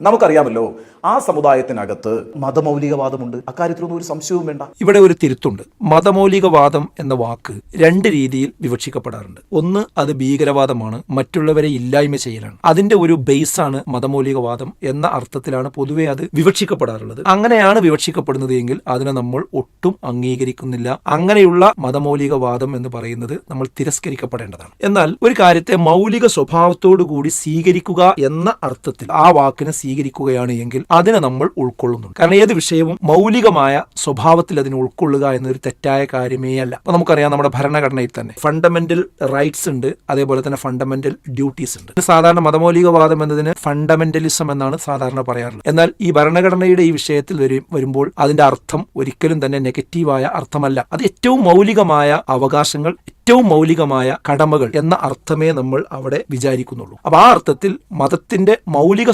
നമുക്കറിയാമല്ലോ ആ സമുദായത്തിനകത്ത് മതമൗലികവാദമുണ്ട്. അക്കാര്യത്തിലൊന്നും ഒരു സംശയവും വേണ്ട. ഇവിടെ ഒരു തിരുത്തുണ്ട്. മതമൗലികവാദം എന്ന വാക്ക് രണ്ട് രീതിയിൽ വിവക്ഷിക്കപ്പെടാറുണ്ട്. ഒന്ന് അത് ഭീകരവാദമാണ്. മറ്റുള്ളവരെ ഇല്ലായ്മ ചെയ്യലാണ്. അതിന്റെ ഒരു ബേസാണ് മതമൗലികവാദം എന്ന അർത്ഥത്തിലാണ് പൊതുവെ അത് വിവക്ഷിക്കപ്പെടാറുള്ളത്. അങ്ങനെയാണ് വിവക്ഷിക്കപ്പെടുന്നത് എങ്കിൽ അതിനെ നമ്മൾ ഒട്ടും അംഗീകരിക്കുന്നില്ല. അങ്ങനെയുള്ള മതമൗലികവാദം എന്ന് പറയുന്നത് നമ്മൾ തിരസ്കരിക്കപ്പെടേണ്ടതാണ്. എന്നാൽ ഒരു കാര്യത്തെ മൗലിക സ്വഭാവത്തോടു കൂടി സ്വീകരിക്കുക എന്ന അർത്ഥത്തിൽ ആ വാക്കിനെ സ്വീകരിക്കുകയാണ് എങ്കിൽ അതിനെ നമ്മൾ ഉൾക്കൊള്ളുന്നുണ്ട്. കാരണം ഏത് വിഷയവും മൗലികമായ സ്വഭാവത്തിൽ അതിനെ ഉൾക്കൊള്ളുക എന്നൊരു തെറ്റായ കാര്യമേ അല്ല. അപ്പൊ നമുക്കറിയാം നമ്മുടെ ഭരണഘടനയിൽ തന്നെ ഫണ്ടമെന്റൽ റൈറ്റ്സ് ഉണ്ട് അതേപോലെ തന്നെ ഫണ്ടമെന്റൽ ഡ്യൂട്ടീസ് ഉണ്ട്. സാധാരണ മതമൗലികവാദം എന്നതിന് ഫണ്ടമെന്റലിസം എന്നാണ് സാധാരണ പറയാറുള്ളത്. എന്നാൽ ഈ ഭരണഘടനയുടെ ഈ വിഷയത്തിൽ വരും വരുമ്പോൾ അതിന്റെ അർത്ഥം ഒരിക്കലും തന്നെ നെഗറ്റീവായ അർത്ഥമല്ല. അത് ഏറ്റവും മൗലികമായ അവകാശങ്ങൾ ഏറ്റവും മൗലികമായ കടമകൾ എന്ന അർത്ഥമേ നമ്മൾ അവിടെ വിചാരിക്കുന്നുള്ളൂ. അപ്പൊ ആ അർത്ഥത്തിൽ മതത്തിന്റെ മൗലിക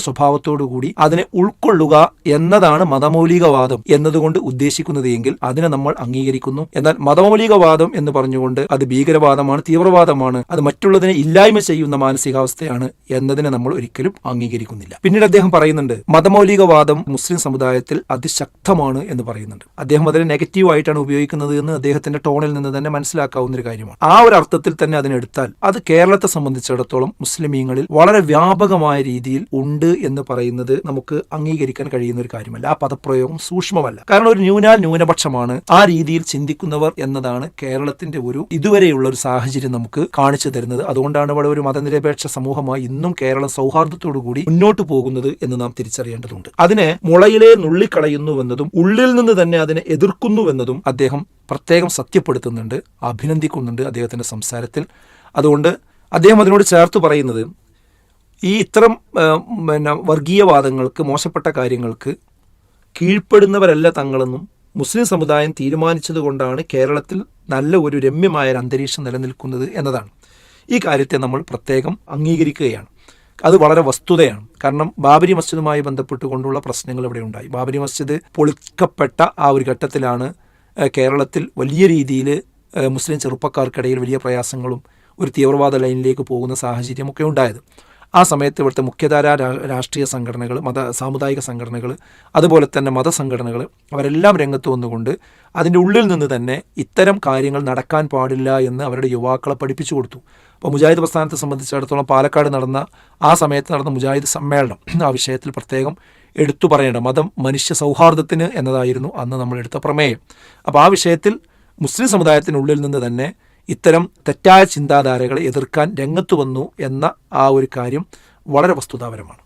കൂടി അതിനെ ഉൾക്കൊള്ളുക എന്നതാണ് മതമൗലികവാദം എന്നതുകൊണ്ട് ഉദ്ദേശിക്കുന്നത് എങ്കിൽ അതിനെ നമ്മൾ അംഗീകരിക്കുന്നു. എന്നാൽ മതമൗലികവാദം എന്ന് പറഞ്ഞുകൊണ്ട് അത് ഭീകരവാദമാണ് തീവ്രവാദമാണ് അത് മറ്റുള്ളതിനെ ഇല്ലായ്മ ചെയ്യുന്ന മാനസികാവസ്ഥയാണ് എന്നതിനെ നമ്മൾ ഒരിക്കലും അംഗീകരിക്കുന്നില്ല. പിന്നീട് അദ്ദേഹം പറയുന്നുണ്ട് മതമൗലികവാദം മുസ്ലിം സമുദായത്തിൽ അതിശക്തമാണ് എന്ന് പറയുന്നുണ്ട്. അദ്ദേഹം അതിനെ നെഗറ്റീവ് ആയിട്ടാണ് ഉപയോഗിക്കുന്നത് എന്ന് അദ്ദേഹത്തിന്റെ ടോണിൽ നിന്ന് തന്നെ മനസ്സിലാക്കാവുന്ന ഒരു കാര്യമാണ്. ആ ഒരു അർത്ഥത്തിൽ തന്നെ അതിനെടുത്താൽ അത് കേരളത്തെ സംബന്ധിച്ചിടത്തോളം മുസ്ലിമീങ്ങളിൽ വളരെ വ്യാപകമായ രീതിയിൽ ഉണ്ട് എന്ന് പറയുന്നത് നമുക്ക് അംഗീകരിക്കാൻ കഴിയുന്ന ഒരു കാര്യമല്ല. ആ പദപ്രയോഗം സൂക്ഷ്മമല്ല. കാരണം ഒരു ന്യൂനാൽ ന്യൂനപക്ഷമാണ് ആ രീതിയിൽ ചിന്തിക്കുന്നവർ എന്നതാണ് കേരളത്തിന്റെ ഒരു ഇതുവരെയുള്ള ഒരു സാഹചര്യം നമുക്ക് കാണിച്ചു തരുന്നത്. അതുകൊണ്ടാണ് ഇവിടെ ഒരു മതനിരപേക്ഷ സമൂഹമായി ഇന്നും കേരളം സൗഹാർദ്ദത്തോടു കൂടി മുന്നോട്ട് പോകുന്നത് എന്ന് നാം തിരിച്ചറിയേണ്ടതുണ്ട്. അതിനെ മുളയിലെ നുള്ളിക്കളയുന്നുവെന്നതും ഉള്ളിൽ നിന്ന് തന്നെ അതിനെ എതിർക്കുന്നുവെന്നതും അദ്ദേഹം പ്രത്യേകം സത്യപ്പെടുത്തുന്നുണ്ട് അഭിനന്ദിക്കുന്നുണ്ട് അദ്ദേഹത്തിന്റെ സംസാരത്തിൽ. അതുകൊണ്ട് അദ്ദേഹം അതിനോട് ചേർത്ത് പറയുന്നത് ഈ ഇത്തരം പിന്നെ വർഗീയവാദങ്ങൾക്ക് മോശപ്പെട്ട കാര്യങ്ങൾക്ക് കീഴ്പ്പെടുന്നവരല്ല തങ്ങളെന്നും മുസ്ലിം സമുദായം തീരുമാനിച്ചതുകൊണ്ടാണ് കേരളത്തിൽ നല്ല ഒരു രമ്യമായ ഒരു അന്തരീക്ഷം നിലനിൽക്കുന്നത് എന്നതാണ്. ഈ കാര്യത്തെ നമ്മൾ പ്രത്യേകം അംഗീകരിക്കുകയാണ്. അത് വളരെ വസ്തുതയാണ്. കാരണം ബാബരി മസ്ജിദുമായി ബന്ധപ്പെട്ടുകൊണ്ടുള്ള പ്രശ്നങ്ങൾ ഇവിടെ ഉണ്ടായി. ബാബരി മസ്ജിദ് പൊളിക്കപ്പെട്ട ആ ഒരു ഘട്ടത്തിലാണ് കേരളത്തിൽ വലിയ രീതിയിൽ മുസ്ലിം ചെറുപ്പക്കാർക്കിടയിൽ വലിയ പ്രയാസങ്ങളും ഒരു തീവ്രവാദ ലൈനിലേക്ക് പോകുന്ന സാഹചര്യമൊക്കെ ഉണ്ടായത്. ആ സമയത്ത് ഇവിടുത്തെ മുഖ്യധാര രാഷ്ട്രീയ സംഘടനകൾ മത സാമുദായിക സംഘടനകൾ അതുപോലെ തന്നെ മതസംഘടനകൾ അവരെല്ലാം രംഗത്ത് വന്നുകൊണ്ട് അതിന്റെ ഉള്ളിൽ നിന്ന് തന്നെ ഇത്തരം കാര്യങ്ങൾ നടക്കാൻ പാടില്ല എന്ന് അവരുടെ യുവാക്കളെ പഠിപ്പിച്ചു കൊടുത്തു. അപ്പോൾ മുജാഹിദ് പ്രസ്ഥാനത്തെ സംബന്ധിച്ചിടത്തോളം പാലക്കാട് നടന്ന ആ സമയത്ത് നടന്ന മുജാഹിദ് സമ്മേളനം ആ വിഷയത്തിൽ പ്രത്യേകം എടുത്തു പറയേണ്ട മതം മനുഷ്യ സൗഹാർദ്ദത്തിന് എന്നതായിരുന്നു അന്ന് നമ്മൾ എടുത്ത പ്രമേയം. അപ്പോൾ ആ വിഷയത്തിൽ മുസ്ലിം സമുദായത്തിനുള്ളിൽ നിന്ന് തന്നെ ഇത്തരം തെറ്റായ ചിന്താധാരകളെ എതിർക്കാൻ രംഗത്ത് വന്നു എന്ന ആ ഒരു കാര്യം വളരെ വസ്തുതാപരമാണ്.